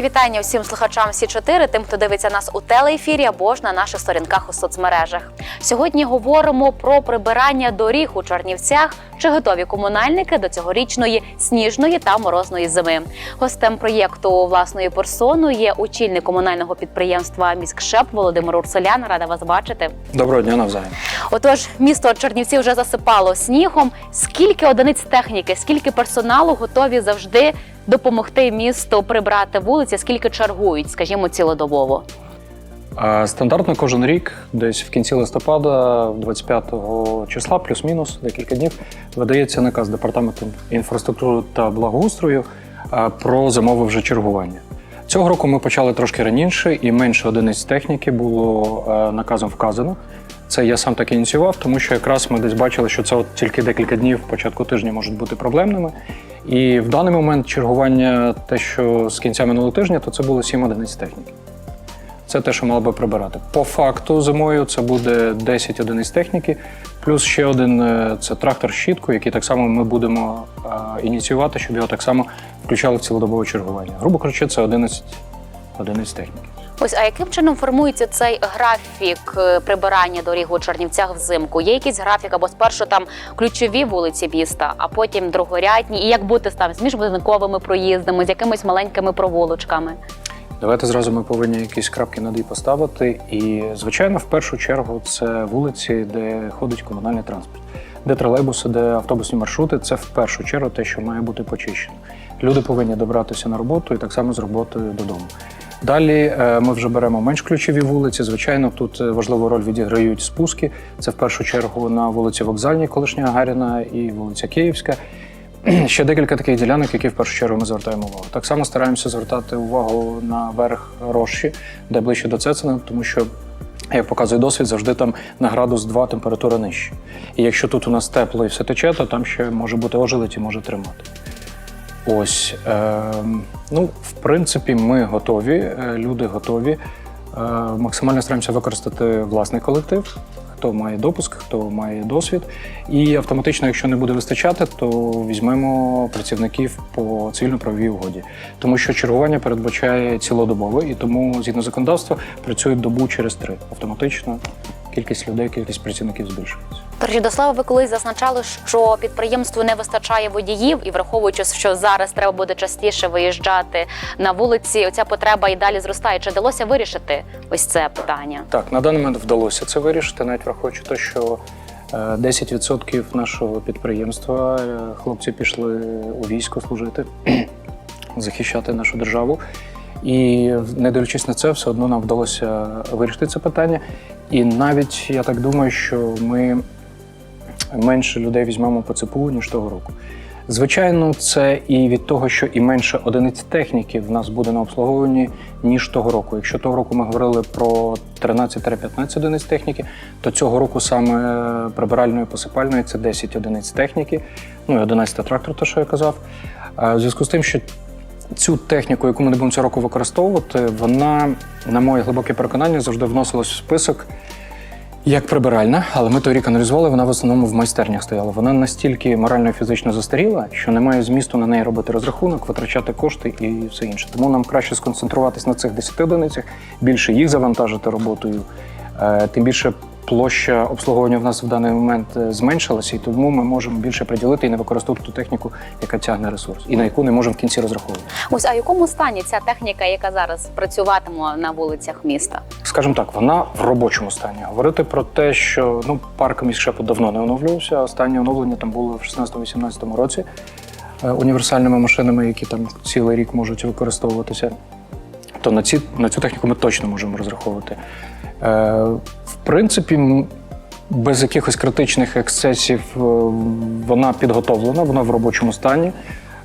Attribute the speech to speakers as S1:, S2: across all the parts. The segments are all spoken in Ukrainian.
S1: Мої вітання всім слухачам Сі 4 тим, хто дивиться нас у телеефірі або ж на наших сторінках у соцмережах. Сьогодні говоримо про прибирання доріг у Чернівцях. Чи готові комунальники до цьогорічної сніжної та морозної зими? Гостем проєкту власною персоною є очільник комунального підприємства Міськшеп Володимир Урсолян. Рада вас бачити.
S2: Доброго дня навзаєм.
S1: Отож, місто Чернівці вже засипало снігом. Скільки одиниць техніки, скільки персоналу готові завжди допомогти місту прибрати вулиці, скільки чергують, скажімо, цілодобово?
S2: Стандартно кожен рік, десь в кінці листопада, 25 числа, плюс-мінус декілька днів, видається наказ департаменту інфраструктури та благоустрою про зимове вже чергування. Цього року ми почали трошки раніше, і менше одиниць техніки було е, наказом вказано. Це я сам так ініціював, тому що якраз ми десь бачили, що це от тільки декілька днів початку тижня можуть бути проблемними. І в даний момент чергування, те, що з кінця минулого тижня, то це було 7 одиниць техніки. Це те, що мало би прибирати. По факту зимою це буде 10 одиниць техніки, плюс ще один е, це трактор з щіткою, який так само ми будемо е, ініціювати, щоб його так само включали в цілодобове чергування. Грубо кажучи, це 11 одиниць техніки.
S1: Ось а яким чином формується цей графік е, прибирання доріг у Чернівцях взимку? Є якийсь графік або спершу там ключові вулиці міста, а потім другорядні, і як бути там з міжбудинковими проїздами, з якимись маленькими провулочками?
S2: Давайте зразу ми повинні якісь крапки над «і» поставити. І, звичайно, в першу чергу це вулиці, де ходить комунальний транспорт, де тролейбуси, де автобусні маршрути. Це в першу чергу те, що має бути почищено. Люди повинні добратися на роботу і так само з роботи додому. Далі е, ми вже беремо менш ключові вулиці. Звичайно, тут е, важливу роль відіграють спуски. Це в першу чергу на вулиці Вокзальній, колишня Гагаріна і вулиця Київська. Ще декілька таких ділянок, які в першу чергу ми звертаємо увагу. Так само стараємося звертати увагу на верх Рощі, де ближче до Цецина, тому що. Як показує досвід, завжди там на градус 2 температура нижча. І якщо тут у нас тепло і все тече, то там ще може бути ожеледь і може тримати. Ось, е, ну, в принципі, ми готові, е, люди готові. Е, максимально стараємося використати власний колектив, хто має допуск, хто має досвід. І автоматично, якщо не буде вистачати, то візьмемо працівників по цивільно-правовій угоді. Тому що чергування передбачає цілодобове, і тому, згідно законодавства, працюють добу через три. Автоматично кількість людей, кількість працівників збільшується.
S1: До речі, ви колись зазначали, що підприємству не вистачає водіїв, і враховуючи, що зараз треба буде частіше виїжджати на вулиці, оця потреба і далі зростає. Чи вдалося вирішити ось це питання?
S2: Так, на даний момент вдалося це вирішити, навіть враховуючи те, що е, 10% нашого підприємства е, хлопці пішли у військо служити, захищати нашу державу. І не дивлячись на це, все одно нам вдалося вирішити це питання. І навіть я так думаю, що ми менше людей візьмемо по ЦПУ, ніж того року. Звичайно, це і від того, що і менше одиниць техніки в нас буде на обслуговуванні, ніж того року. Якщо того року ми говорили про 13-15 одиниць техніки, то цього року саме прибиральної посипальної це 10 одиниць техніки, ну і 11 трактор, то що я казав. В зв'язку з тим, що цю техніку, яку ми не будемо цього року використовувати, вона, на моє глибоке переконання, завжди вносилась в список як прибиральна, але ми торік аналізували, вона в основному в майстернях стояла. Вона настільки морально і фізично застаріла, що немає змісту на неї робити розрахунок, витрачати кошти і все інше. Тому нам краще сконцентруватись на цих 10 одиницях, більше їх завантажити роботою. Е, Тим більше площа обслуговування в нас в даний момент е, зменшилася, і тому ми можемо більше приділити і не використовувати ту техніку, яка тягне ресурс, і на яку не можемо в кінці розраховувати.
S1: Ось а в якому стані ця техніка, яка зараз працюватиме на вулицях міста?
S2: Скажімо так, вона в робочому стані. Говорити про те, що ну парк міськшепу давно не оновлювався. Останнє оновлення там було в 16-18 році е, універсальними машинами, які там цілий рік можуть використовуватися. То на ці на цю техніку ми точно можемо розраховувати. Принципі, без якихось критичних ексцесів е, вона підготовлена, вона в робочому стані.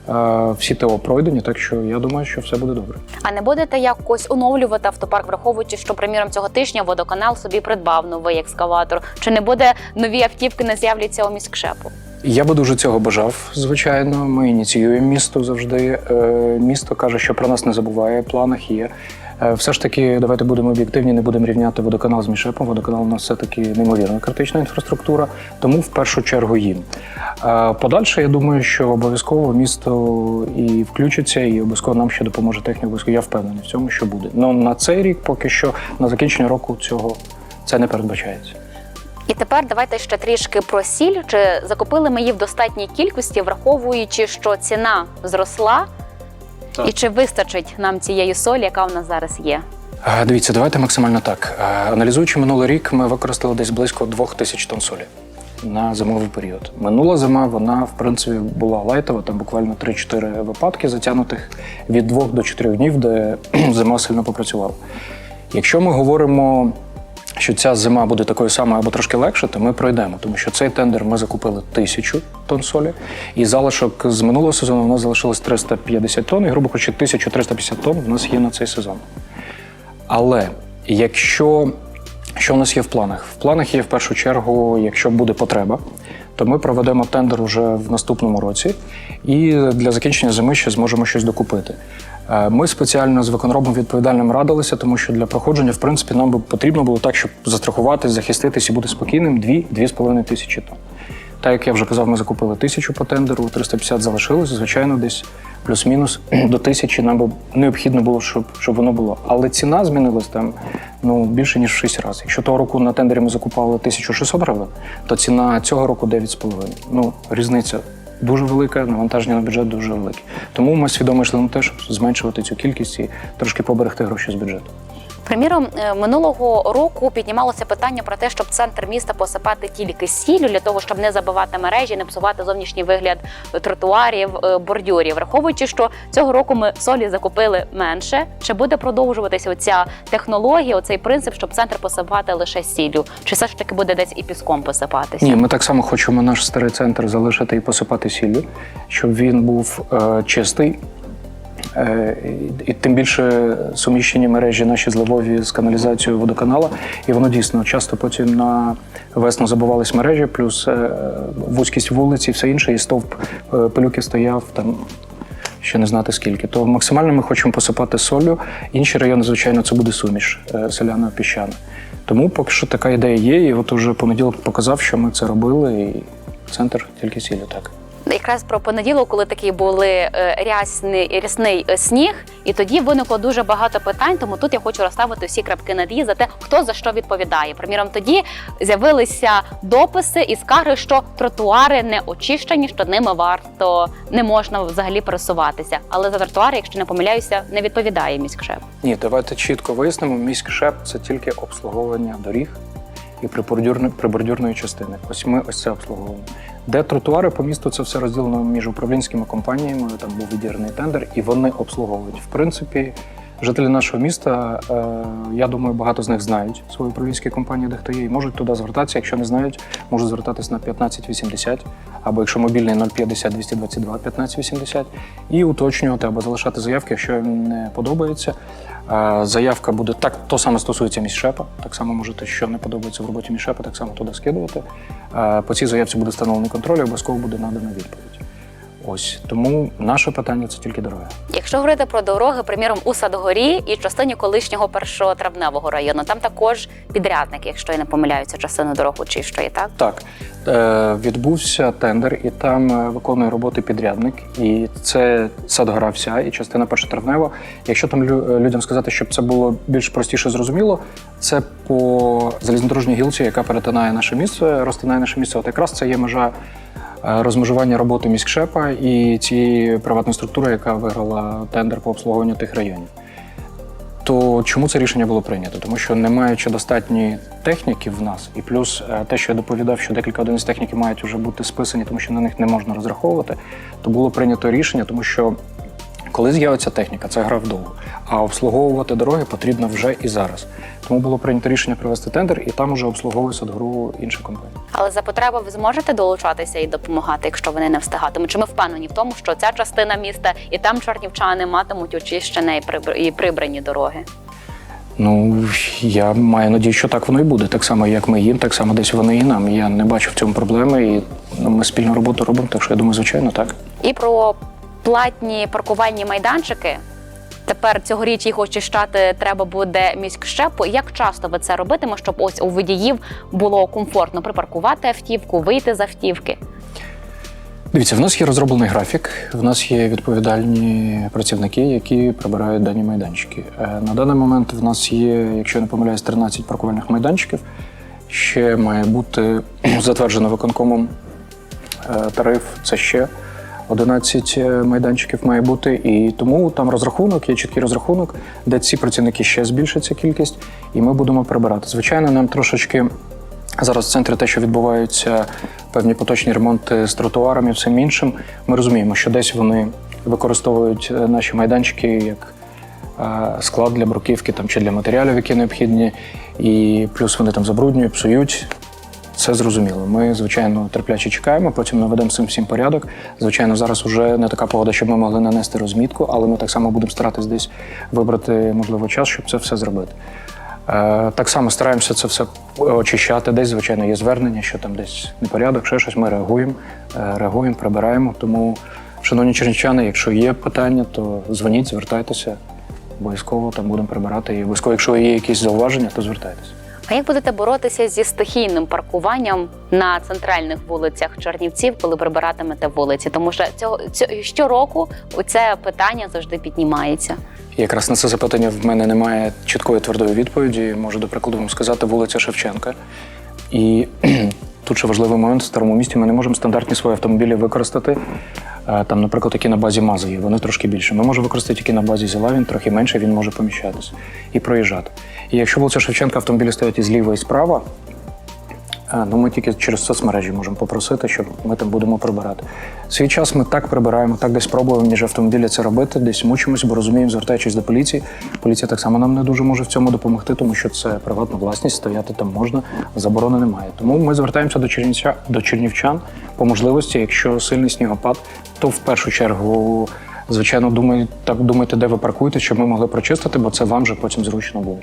S2: Е, всі ТО пройдені, так що я думаю, що все буде добре.
S1: А не будете якось оновлювати автопарк, враховуючи, що приміром цього тижня водоканал собі придбав новий екскаватор? Чи не буде нові автівки не з'являться у міськшепу?
S2: Я би дуже цього бажав, звичайно. Ми ініціюємо місто завжди. Е, Місто каже, що про нас не забуває, в планах є. Е, Все ж таки, давайте будемо об'єктивні, не будемо рівняти водоканал з Мішепом. Водоканал у нас все-таки неймовірно критична інфраструктура, тому в першу чергу їм. Е, Подальше, я думаю, що обов'язково місто і включиться, і обов'язково нам ще допоможе техніка. Обов'язково я впевнений в цьому, що буде. Ну на цей рік поки що на закінчення року цього це не передбачається.
S1: І тепер давайте ще трішки про сіль. Чи закупили ми її в достатній кількості, враховуючи, що ціна зросла, І чи вистачить нам цієї солі, яка в нас зараз є?
S2: Дивіться, давайте максимально так. Аналізуючи минулий рік, ми використали десь близько 2 тисяч тонн солі на зимовий період. Минула зима, вона в принципі була лайтова, там буквально 3-4 випадки затягнутих від 2 до 4 днів, де зима сильно попрацювала. Якщо ми говоримо, що ця зима буде такою самою або трошки легше, то ми пройдемо, тому що цей тендер ми закупили тисячу тонн солі, і залишок з минулого сезону у нас залишилось 350 тонн, і грубо кажучи, 1350 тонн в нас є на цей сезон. Але якщо що в нас є в планах? В планах є в першу чергу, якщо буде потреба, то ми проведемо тендер уже в наступному році, і для закінчення зими ще зможемо щось докупити. Е, Ми спеціально з виконробом відповідальним радилися, тому що для проходження, в принципі, нам би потрібно було так, щоб застрахуватись, захиститись і бути спокійним 2-2,5 тисячі тонн. Так як я вже казав, ми закупили тисячу по тендеру, 350 залишилось. Звичайно, десь плюс-мінус до тисячі нам би необхідно було, щоб, щоб воно було. Але ціна змінилась там ну, більше ніж в 6 разів. Якщо того року на тендері ми закупали 1600 гривень, то ціна цього року 9,5. Ну, різниця дуже велика, навантаження на бюджет дуже велике. Тому ми свідомо йшли на те, щоб зменшувати цю кількість і трошки поберегти гроші з бюджету.
S1: Приміром, е, минулого року піднімалося питання про те, щоб центр міста посипати тільки сіллю для того, щоб не забивати мережі, не псувати зовнішній вигляд тротуарів, е, бордюрів. Враховуючи, що цього року ми солі закупили менше, чи буде продовжуватися оця технологія, оцей принцип, щоб центр посипати лише сіллю? Чи все ж таки буде десь і піском посипатися?
S2: Ні, ми так само хочемо наш старий центр залишити і посипати сіллю, щоб він був е, чистий. Е, і, тим більше суміщені мережі наші зливові з каналізацією водоканала, і воно дійсно часто потім на весну забувались мережі, плюс е, вузькість вулиці, і все інше, і стовп е, пилюки стояв там. Ще не знати скільки, то максимально ми хочемо посипати солью. Інші райони, звичайно, це буде суміш соляно піщана. Тому поки що така ідея є, і от уже понеділок показав, що ми це робили, і центр тільки сіллю так.
S1: Якраз про понеділок, коли такий були е, рясний рясний е, сніг, і тоді виникло дуже багато питань. Тому тут я хочу розставити всі крапки над «і» за те, хто за що відповідає. Приміром, тоді з'явилися дописи і скарги, що тротуари не очищені, що ними варто не можна взагалі пересуватися. Але за тротуари, якщо не помиляюся, не відповідає міськшеф.
S2: Ні, давайте чітко вияснимо, міськшеп це тільки обслуговування доріг і прибордюрної, частини. Ось ми ось це обслуговуємо. Де тротуари по місту це все розділено між управлінськими компаніями, там був відірний тендер, і вони обслуговують. В принципі, жителі нашого міста, е, я думаю, багато з них знають свої управлінські компанії, де хто є, і можуть туди звертатися. Якщо не знають, можуть звертатись на 1580, або якщо мобільний 050 222 1580, і уточнювати або залишати заявки, якщо їм не подобається. Е, Заявка буде так, то саме стосується міськшепа. Так само можете, що не подобається в роботі міськшепа, так само туди скидувати. Е, По цій заявці буде встановлений контроль, і обов'язково буде надана відповідь. Ось тому наше питання це тільки дороги.
S1: Якщо говорити про дороги, приміром у Садгорі і частині колишнього першотравневого району, там також підрядники, якщо я не помиляюся, частину дорог очищує, так?
S2: Так, е, відбувся тендер, і там е, виконує роботи підрядник. І це Садгора вся, і частина першотравнева. Якщо там лю- людям сказати, щоб це було більш простіше зрозуміло, це по залізнодорожній гілці, яка перетинає наше місце, розтинає наше місце. От якраз це є межа е, розмежування роботи міськшепа і цієї приватної структури, яка виграла тендер по обслуговуванню тих районів. То чому це рішення було прийнято? Тому що не маючи достатньої техніки в нас, і плюс е, те, що я доповідав, що декілька одиниць техніки мають вже бути списані, тому що на них не можна розраховувати, то було прийнято рішення, тому що коли з'явиться техніка, це гра вдовго. А обслуговувати дороги потрібно вже і зараз. Тому було прийнято рішення провести тендер, і там уже обслуговує Садгру інша компанія.
S1: Але за потреби ви зможете долучатися і допомагати, якщо вони не встигатимуть. Чи ми впевнені в тому, що ця частина міста і там чорнівчани матимуть очищені і прибрані дороги?
S2: Ну, я маю надію, що так воно і буде. Так само, як ми їм, так само десь вони і нам. Я не бачу в цьому проблеми, і ну, ми спільну роботу робимо, так що я думаю, звичайно, так.
S1: І про платні паркувальні майданчики. Тепер цьогоріч їх очищати треба буде міськшепу. Як часто ви це робитиме, щоб ось у водіїв було комфортно припаркувати автівку, вийти з автівки?
S2: Дивіться, в нас є розроблений графік, в нас є відповідальні працівники, які прибирають дані майданчики. Е, На даний момент в нас є, якщо я не помиляюсь, 13 паркувальних майданчиків. Ще має бути затверджено виконкомом е, тариф. Це ще 11 майданчиків має бути. І тому там розрахунок, є чіткий розрахунок, де ці працівники ще збільшиться кількість, і ми будемо прибирати. Звичайно, нам трошечки Зараз в центрі те, що відбуваються певні поточні ремонти з тротуарами і всім іншим, ми розуміємо, що десь вони використовують е, наші майданчики як е, склад для бруківки там, чи для матеріалів, які необхідні, і плюс вони там забруднюють, псують. Це зрозуміло. Ми, звичайно, терпляче чекаємо, потім наведемо цим всім порядок. Звичайно, зараз вже не така погода, щоб ми могли нанести розмітку, але ми так само будемо старатись десь вибрати, можливо, час, щоб це все зробити. Е, Так само стараємося це все очищати. Десь, звичайно, є звернення, що там десь непорядок, ще щось. Ми реагуємо, е, реагуємо, прибираємо. Тому, шановні чернівчани, якщо є питання, то дзвоніть, звертайтеся. Обов'язково там будемо прибирати. І обов'язково, якщо є якісь зауваження, то звертайтеся.
S1: А як будете боротися зі стихійним паркуванням на центральних вулицях Чернівців, коли прибиратимете вулиці? Тому що цього цього щороку це питання завжди піднімається.
S2: Якраз на це запитання в мене немає чіткої твердої відповіді. Можу до прикладу вам сказати вулиця Шевченка. І тут ще важливий момент в старому місті. Ми не можемо стандартні свої автомобілі використати. Е, Там, наприклад, які на базі МАЗа є, вони трошки більше. Ми можемо використати тільки на базі зіла, він трохи менше, він може поміщатися і проїжджати. І якщо вулиця Шевченка автомобілі стоять і зліва, і справа, ну ми тільки через соцмережі можемо попросити, щоб ми там будемо прибирати. Свій час ми так прибираємо, так десь пробуємо між автомобіля це робити, десь мучимось, бо розуміємо, звертаючись до поліції. Поліція так само нам не дуже може в цьому допомогти, тому що це приватна власність, стояти там можна, заборони немає. Тому ми звертаємося до чернівця до чернівчан по можливості, якщо сильний снігопад, то в першу чергу. Звичайно, думаю, так думайте, де ви паркуєте, щоб ми могли прочистити, бо це вам вже потім зручно буде.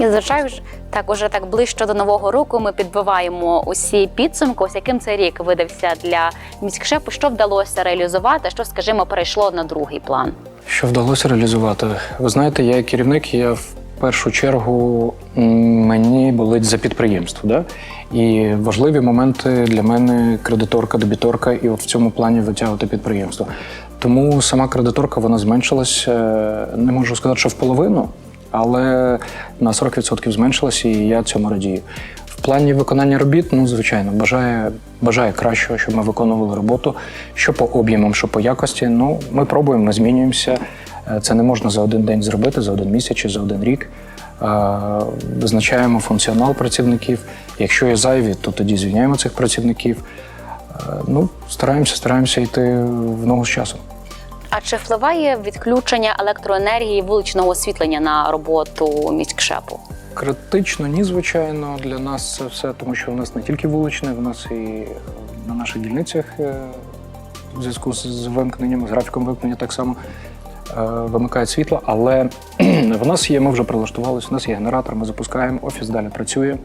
S1: І звичайно ж, так уже так ближче до нового року. Ми підбиваємо усі підсумки. Ось яким цей рік видався для міськшепу, що вдалося реалізувати, що, скажімо, перейшло на другий план.
S2: Що вдалося реалізувати? Ви знаєте, я керівник, я в першу чергу мені болить за підприємство. Да? І важливі моменти для мене кредиторка, дебіторка, і от в цьому плані витягувати підприємство. Тому сама кредиторка вона зменшилась, е, не можу сказати, що в половину, але на 40% зменшилась, і я цьому радію. В плані виконання робіт, ну звичайно, бажає, бажає кращого, щоб ми виконували роботу, що по об'ємам, що по якості. Ну, ми пробуємо, ми змінюємося. Е, Це не можна за один день зробити, за один місяць чи за один рік. Е, Визначаємо функціонал працівників. Якщо є зайві, то тоді звільняємо цих працівників. Е, Ну, стараємося, стараємося йти в ногу з часом.
S1: А чи впливає відключення електроенергії вуличного освітлення на роботу міськшепу?
S2: Критично, ні, звичайно, для нас це все, тому що в нас не тільки вуличне, в нас і на наших дільницях е, в зв'язку з вимкненням, з графіком вимкнення так само е, вимикають світло. Але в нас є, ми вже прилаштувалися, у нас є генератор, ми запускаємо, офіс далі працює.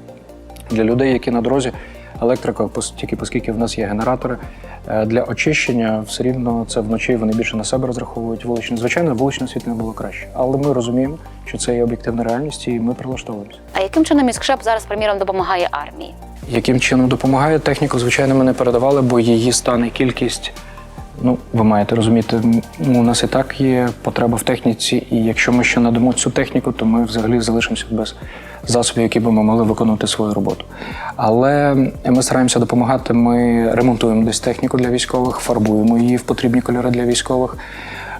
S2: Для людей, які на дорозі, електрика, тільки оскільки в нас є генератори, е, для очищення все рівно це вночі вони більше на себе розраховують вуличне. Звичайно, вуличне освітлення було краще. Але ми розуміємо, що це є об'єктивна реальність, і ми прилаштовуємося.
S1: А яким чином міськшеп зараз, приміром, допомагає армії?
S2: Яким чином допомагає техніку, звичайно, ми не передавали, бо її стан і кількість. Ну, ви маєте розуміти, у нас і так є потреба в техніці, і якщо ми ще надамо цю техніку, то ми взагалі залишимося без засобів, які би ми могли виконувати свою роботу. Але ми стараємося допомагати. Ми ремонтуємо десь техніку для військових, фарбуємо її в потрібні кольори для військових.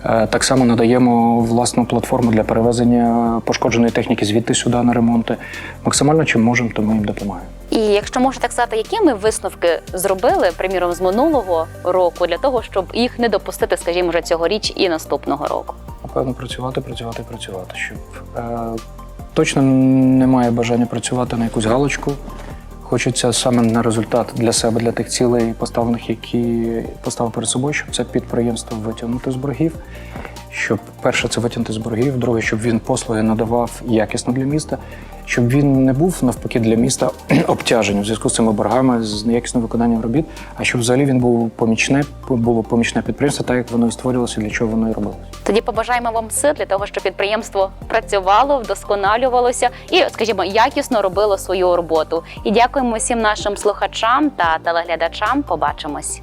S2: Е, Так само надаємо власну платформу для перевезення пошкодженої техніки звідти сюди на ремонти. Максимально чим можемо, то ми їм допомагаємо.
S1: І якщо можна так сказати, які ми висновки зробили, приміром, з минулого року для того, щоб їх не допустити, скажімо, вже цьогоріч і наступного року?
S2: Напевно, працювати, працювати, працювати. Щоб е, точно немає бажання працювати на якусь галочку. Хочеться саме на результат для себе, для тих цілей поставлених, які поставив перед собою, щоб це підприємство витягнути з боргів, щоб перше це витягнути з боргів, друге, щоб він послуги надавав якісно для міста, щоб він не був навпаки для міста обтяженням в зв'язку з цими боргами, з неякісним виконанням робіт, а щоб взагалі він був помічне, було помічне підприємство, так як воно і створювалося, для чого воно і робилося.
S1: Тоді побажаємо вам сил для того, щоб підприємство працювало, вдосконалювалося і, скажімо, якісно робило свою роботу. І дякуємо всім нашим слухачам та телеглядачам. Побачимось.